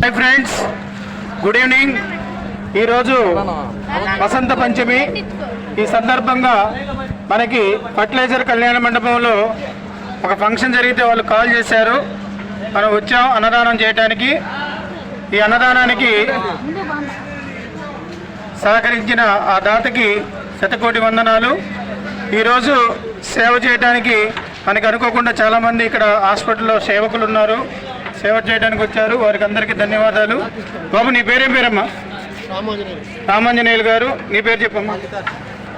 Hi friends good evening ఈరోజు వసంత పంచమి. ఈ సందర్భంగా మనకి ఫర్టిలైజర్ కళ్యాణ మండపంలో ఒక ఫంక్షన్ జరిగితే వాళ్ళు కాల్ చేశారు. మనం వచ్చాం అన్నదానం చేయడానికి ఈ అన్నదానానికి సహకరించిన ఆ దాతకి శతకోటి వందనాలు. ఈరోజు సేవ చేయడానికి మనకి అనుకోకుండా చాలామంది ఇక్కడ హాస్పిటల్లో సేవకులు ఉన్నారు. సేవ చేయడానికి వచ్చారు. వారికి అందరికీ ధన్యవాదాలు. బాబు నీ పేరేం పేరమ్మా? రామాంజనేయులు గారు. నీ పేరు చెప్పమ్మా?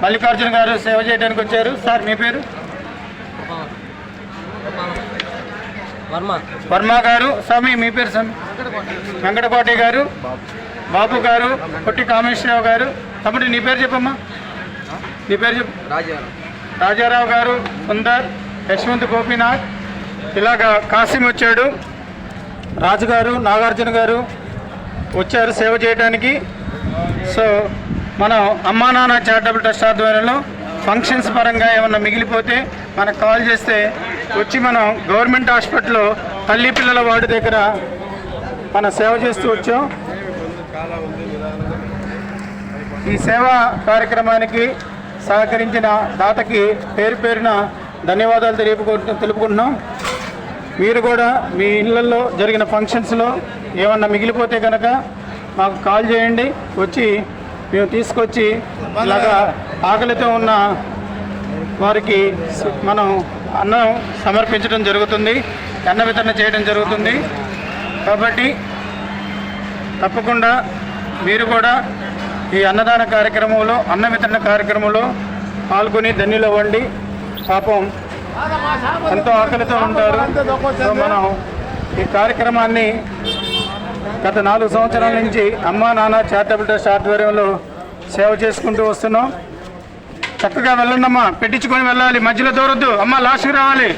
మల్లికార్జున గారు సేవ చేయడానికి వచ్చారు. సార్ మీ పేరు? వర్మ. వర్మ గారు. స్వామి మీ పేరు స్వామి? వెంకటకోటి గారు. బాబు గారు. పొట్టి కామేశ్వరరావు గారు. తమ్ముడు నీ పేరు చెప్పమ్మా? నీ పేరు చెప్పు. రాజా రాజారావు గారు సుందర్ యశ్వంత్ గోపీనాథ్ ఇలాగా కాసిం వచ్చాడు. రాజుగారు నాగార్జున గారు వచ్చారు సేవ చేయడానికి సో మనం అమ్మా నాన్న చారిటబుల్ ట్రస్ట్ ఆధ్వర్యంలో ఫంక్షన్స్ పరంగా ఏమన్నా మిగిలిపోతే మనకు కాల్ చేస్తే వచ్చి మనం గవర్నమెంట్ హాస్పిటల్లో తల్లి పిల్లల వార్డు దగ్గర మన సేవ చేస్తూ వచ్చాం. ఈ సేవా కార్యక్రమానికి సహకరించిన దాతకి పేరు పేరున ధన్యవాదాలు తెలుపుకుంటు తెలుపుకుంటున్నాం. మీరు కూడా మీ ఇళ్ళల్లో జరిగిన ఫంక్షన్స్లో ఏమన్నా మిగిలిపోతే కనుక మాకు కాల్ చేయండి. వచ్చి మేము తీసుకొచ్చి ఇలాగా ఆకలితో ఉన్న వారికి మనం అన్నం సమర్పించడం జరుగుతుంది. అన్న వితరణ చేయడం జరుగుతుంది. కాబట్టి తప్పకుండా మీరు కూడా ఈ అన్నదాన కార్యక్రమంలో అన్న వితరణ కార్యక్రమంలో పాల్గొని ధన్యులు అవ్వండి పాపం ఎంతో ఆకలితో ఉంటారు. సో మనం ఈ కార్యక్రమాన్ని గత నాలుగు సంవత్సరాల నుంచి అమ్మా నాన్న చారిటబుల్ ట్రస్ట్ ఆధ్వర్యంలో సేవ చేసుకుంటూ వస్తున్నాం. చక్కగా వెళ్ళండమ్మా పెట్టించుకొని వెళ్ళాలి. మధ్యలో దూరొద్దు. అమ్మ లాస్ట్కి రావాలి.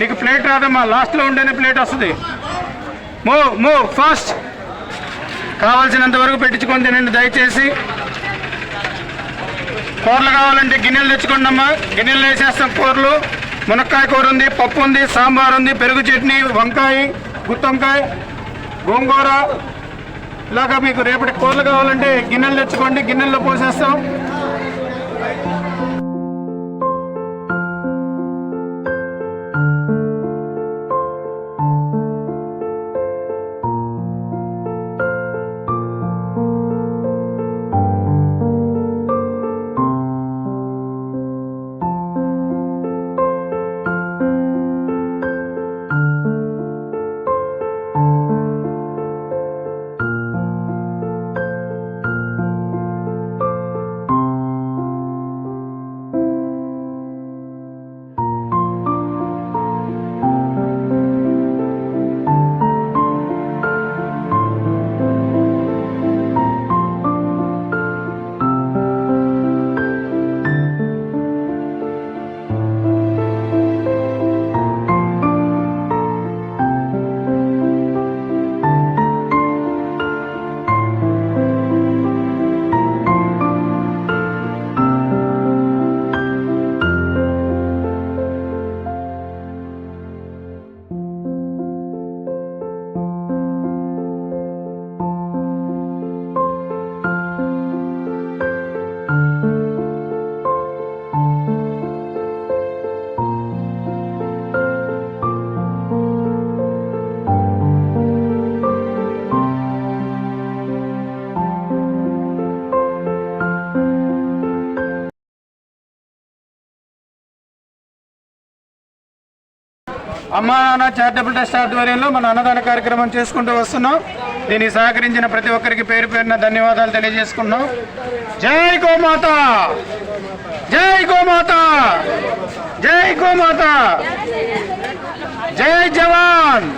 నీకు ప్లేట్ రాదమ్మా. లాస్ట్లో ఉండేనే ప్లేట్ వస్తుంది. మూవ్ మూవ్ ఫాస్ట్ కావాల్సినంత వరకు పెట్టించుకొని తినండి దయచేసి. కూరలు కావాలంటే గిన్నెలు తెచ్చుకోండి అమ్మా గిన్నెలు వేసేస్తాం కూరలు. మునక్కాయ కూర ఉంది పప్పు ఉంది సాంబార్ ఉంది పెరుగు చట్నీ వంకాయ గుత్తొంకాయ గోంగూర. ఇలాగా మీకు రేపటి కూరలు కావాలంటే గిన్నెలు తెచ్చుకోండి గిన్నెల్లో పోసేస్తాం. అమ్మ నాన్న చారిటబుల్ ట్రస్ట్ ఆధ్వర్యంలో మన అన్నదాన కార్యక్రమం చేసుకుంటూ వస్తున్నాం. దీనికి సహకరించిన ప్రతి ఒక్కరికి పేరు పేరున ధన్యవాదాలు తెలియజేసుకున్నాం జై గోమాత! జై గోమాత! జై గోమాత! జై జవాన్!